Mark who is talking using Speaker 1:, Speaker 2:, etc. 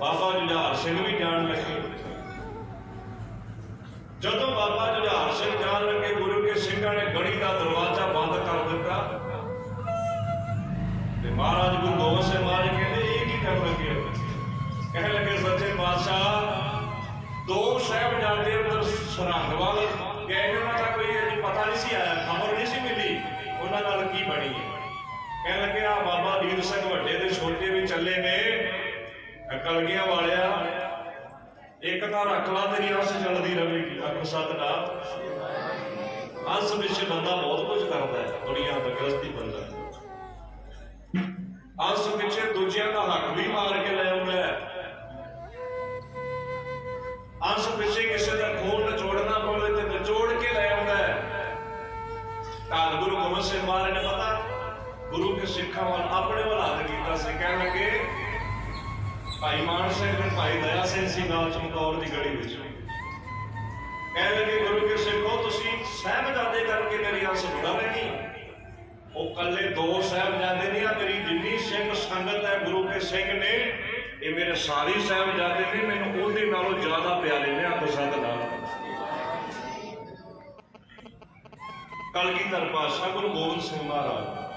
Speaker 1: ਬਾਬਾ ਜੁਝਾਰ ਸਿੰਘ ਵੀ ਜਾਣ ਲੱਗੇ। ਜਦੋਂ ਬਾਬਾ ਜੁਝਾਰ ਸਿੰਘ ਜਾਣ ਲੱਗੇ ਗੁਰੂ ਕੇ ਸਿੰਘਾਂ ਨੇ ਗੜੀ ਦਾ ਦਰਵਾਜ਼ਾ ਬੰਦ ਕਰ ਦਿੱਤਾ। ਤੇ ਮਹਾਰਾਜ ਗੁਰੂ ਗੋਬਿੰਦ ਸਿੰਘ ਮਹਾਰਾਜ ਕਹਿੰਦੇ ਇਹ ਕੀ ਕਰਨ ਲੱਗੇ ਕਹਿਣ ਲੱਗੇ ਸੱਚੇ ਪਾਤਸ਼ਾਹ ਦੋ ਸਾਹਿਬਜ਼ਾਦੇ ਉਧਰ ਸਰਹੰਦ ਵੱਲ ਗਏ ਨੇ, ਉਹਨਾਂ ਦਾ ਕੋਈ ਅਜੇ ਪਤਾ ਨਹੀਂ ਸੀ ਆਇਆ ਖਬਰ ਨਹੀਂ ਸੀ ਮਿਲੀ ਉਹਨਾਂ ਨਾਲ ਕੀ ਬਣੀ ਹੈ? ਕਹਿਣ ਲੱਗੇ ਆ ਬਾਬਾ ਵੀਰ ਸਿੰਘ ਵੱਡੇ ਦੇ ਛੋਟੇ ਵੀ ਚੱਲੇ ਨੇ। ਕਲਗੀਆਂ ਵਾਲਿਆ, ਇੱਕ ਤਾਂ ਰੱਖ ਲਾ, ਤੇਰੀ ਅਸ ਚੱਲਦੀ ਰਹੇਗੀ। ਆਖੋ ਸਤਨਾਮ। ਅੰਸ ਵਿੱਚ ਬੰਦਾ ਬਹੁਤ ਕੁਝ ਕਰਦਾ ਹੈ, ਦੁਨੀਆ ਦਾ ਬੰਦਾ ਅੰਸ ਪਿੱਛੇ ਦੂਜਿਆਂ ਦਾ ਹੱਕ ਵੀ ਮਾਰ ਕੇ ਲੈ ਆਉਂਦਾ ਹੈ। ਅੰਸ ਪਿੱਛੇ ਕਿਸੇ ਦਾ ਖੂਨ ਨਚੋੜਨਾ ਪਵੇ ਤੇ ਨਚੋੜ ਕੇ ਲੈ ਆਉਂਦਾ ਹੈ। ਧੰਨ ਗੁਰੂ ਗੋਬਿੰਦ ਸਿੰਘ ਮਹਾਰਾਜ ਨੇ ਪਤਾ, ਗੁਰੂ ਕੇ ਸਿੱਖਾਂ ਵੱਲ ਆਪਣੇ ਵੱਲ ਹੱਥ ਕੀਤਾ ਸੀ ਕਹਿਣ ਲੱਗੇ ਭਾਈ ਮਾਨ ਸਿੰਘ ਤੇ ਭਾਈ ਦਇਆ ਸਿੰਘ ਸੀ ਨਾਲ ਚਮਕੌਰ ਦੀ ਗਲੀ ਵਿੱਚ। ਕਹਿਣ ਲੱਗੇ ਗੁਰੂ ਕੇ ਸਿੱਖੋ ਤੁਸੀਂ ਸਹਿਬਜ਼ਾਦੇ ਕਰਕੇ ਮੇਰੀ ਅੰਸ ਬੁੜਾ ਲੈਣੀ ਉਹ ਕੱਲੇ ਦੋ ਸਾਹਿਬਜ਼ਾਦੇ ਨਹੀਂ ਆ, ਮੇਰੀ ਜਿੰਨੀ ਸਿੰਘ ਸੰਗਤ ਹੈ, ਗੁਰੂ ਕੇ ਸਿੰਘ ਨੇ, ਇਹ ਮੇਰੇ ਸਾਰੇ ਸਾਹਿਬਜ਼ਾਦੇ ਨੇ, ਮੈਨੂੰ ਉਹਦੇ ਨਾਲੋਂ ਜ਼ਿਆਦਾ ਪਿਆਰੇ ਨੇ ਆਪ ਸੰਤ ਨਾਲ। ਕਲਗੀਧਰ ਪਾਤਸ਼ਾਹ ਗੁਰੂ ਗੋਬਿੰਦ ਸਿੰਘ ਮਹਾਰਾਜ।